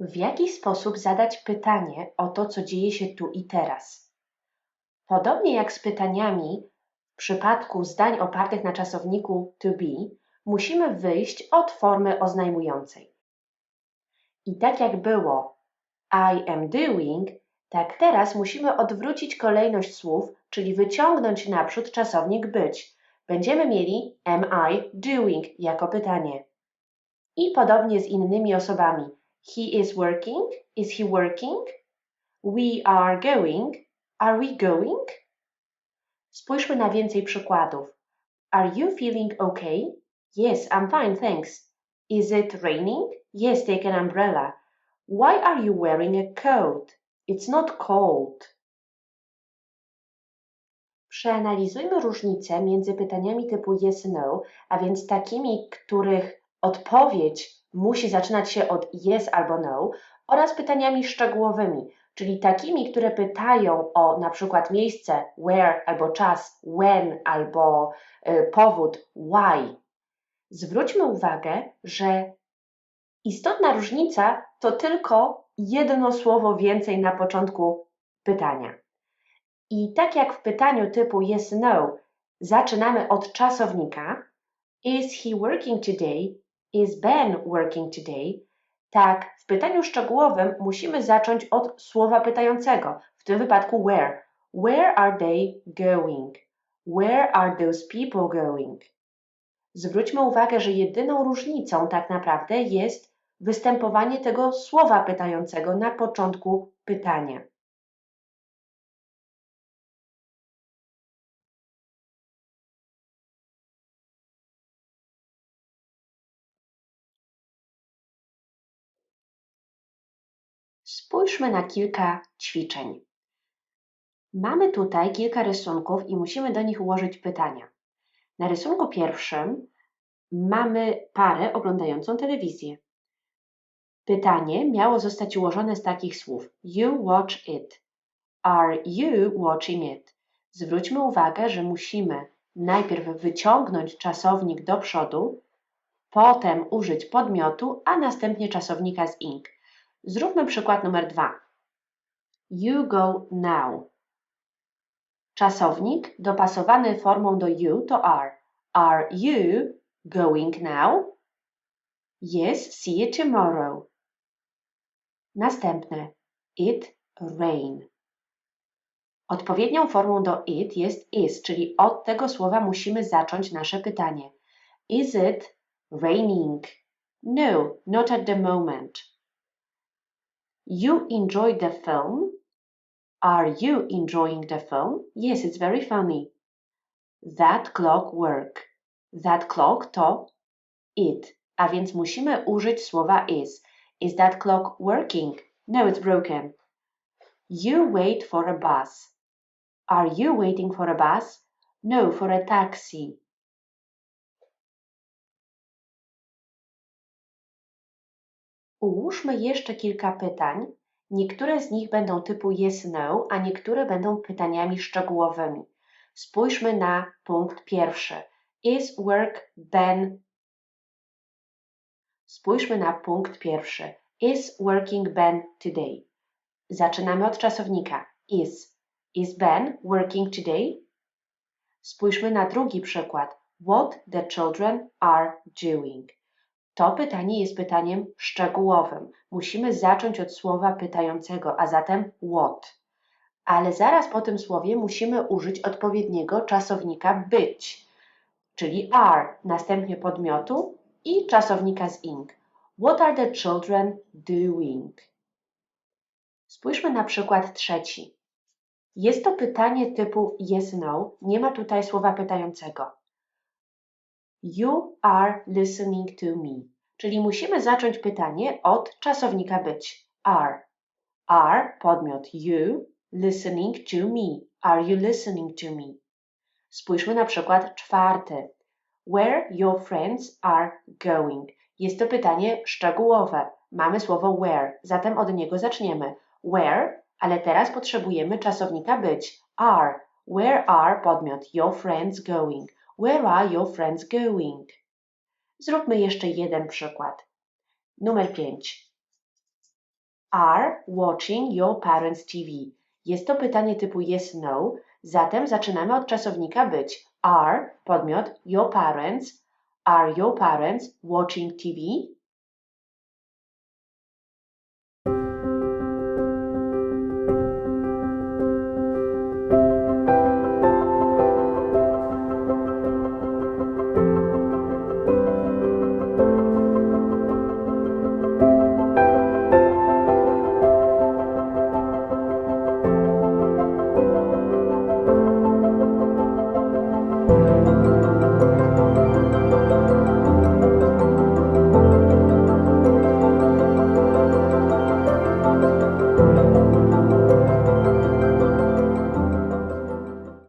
W jaki sposób zadać pytanie o to, co dzieje się tu i teraz? Podobnie jak z pytaniami w przypadku zdań opartych na czasowniku to be, musimy wyjść od formy oznajmującej. I tak jak było I am doing, tak teraz musimy odwrócić kolejność słów, czyli wyciągnąć naprzód czasownik być. Będziemy mieli am I doing jako pytanie. I podobnie z innymi osobami. He is working, is he working? We are going, are we going? Spójrzmy na więcej przykładów. Are you feeling okay? Yes, I'm fine, thanks. Is it raining? Yes, take an umbrella. Why are you wearing a coat? It's not cold. Przeanalizujmy różnice między pytaniami typu yes no, a więc takimi, których odpowiedź musi zaczynać się od yes albo no, oraz pytaniami szczegółowymi, czyli takimi, które pytają o na przykład miejsce where albo czas when albo y, powód why. Zwróćmy uwagę, że istotna różnica to tylko jedno słowo więcej na początku pytania. I tak jak w pytaniu typu yes no zaczynamy od czasownika is he working today? Is Ben working today? Tak, w pytaniu szczegółowym musimy zacząć od słowa pytającego, w tym wypadku where. Where are they going? Where are those people going? Zwróćmy uwagę, że jedyną różnicą tak naprawdę jest występowanie tego słowa pytającego na początku pytania. Spójrzmy na kilka ćwiczeń. Mamy tutaj kilka rysunków i musimy do nich ułożyć pytania. Na rysunku pierwszym mamy parę oglądającą telewizję. Pytanie miało zostać ułożone z takich słów: You watch it. Are you watching it? Zwróćmy uwagę, że musimy najpierw wyciągnąć czasownik do przodu, potem użyć podmiotu, a następnie czasownika z ing. Zróbmy przykład numer dwa. You go now. Czasownik dopasowany formą do you to are. Are you going now? Yes, see you tomorrow. Następne. It rain. Odpowiednią formą do it jest is, czyli od tego słowa musimy zacząć nasze pytanie. Is it raining? No, not at the moment. You enjoyed the film? Are you enjoying the film? Yes, it's very funny. That clock work. That clock to it, a więc musimy użyć słowa is. Is that clock working? No, it's broken. You wait for a bus. Are you waiting for a bus? No, for a taxi. Ułóżmy jeszcze kilka pytań. Niektóre z nich będą typu yes-no, a niektóre będą pytaniami szczegółowymi. Spójrzmy na punkt pierwszy. Is work Ben? Spójrzmy na punkt pierwszy. Is working today? Zaczynamy od czasownika is. Is Ben working today? Spójrzmy na drugi przykład. What the children are doing. To pytanie jest pytaniem szczegółowym. Musimy zacząć od słowa pytającego, a zatem what. Ale zaraz po tym słowie musimy użyć odpowiedniego czasownika być, czyli are, następnie podmiotu i czasownika z ing. What are the children doing? Spójrzmy na przykład trzeci. Jest to pytanie typu yes-no, nie ma tutaj słowa pytającego. You are listening to me. Czyli musimy zacząć pytanie od czasownika być. Are. Are, podmiot you, listening to me. Are you listening to me? Spójrzmy na przykład czwarty. Where your friends are going. Jest to pytanie szczegółowe. Mamy słowo where, zatem od niego zaczniemy. Where, ale teraz potrzebujemy czasownika być. Are. Where are podmiot your friends going? Where are your friends going? Zróbmy jeszcze jeden przykład. Numer 5. are watching your parents TV? Jest to pytanie typu yes, no, zatem zaczynamy od czasownika być. Are, podmiot, your parents. Are your parents watching TV?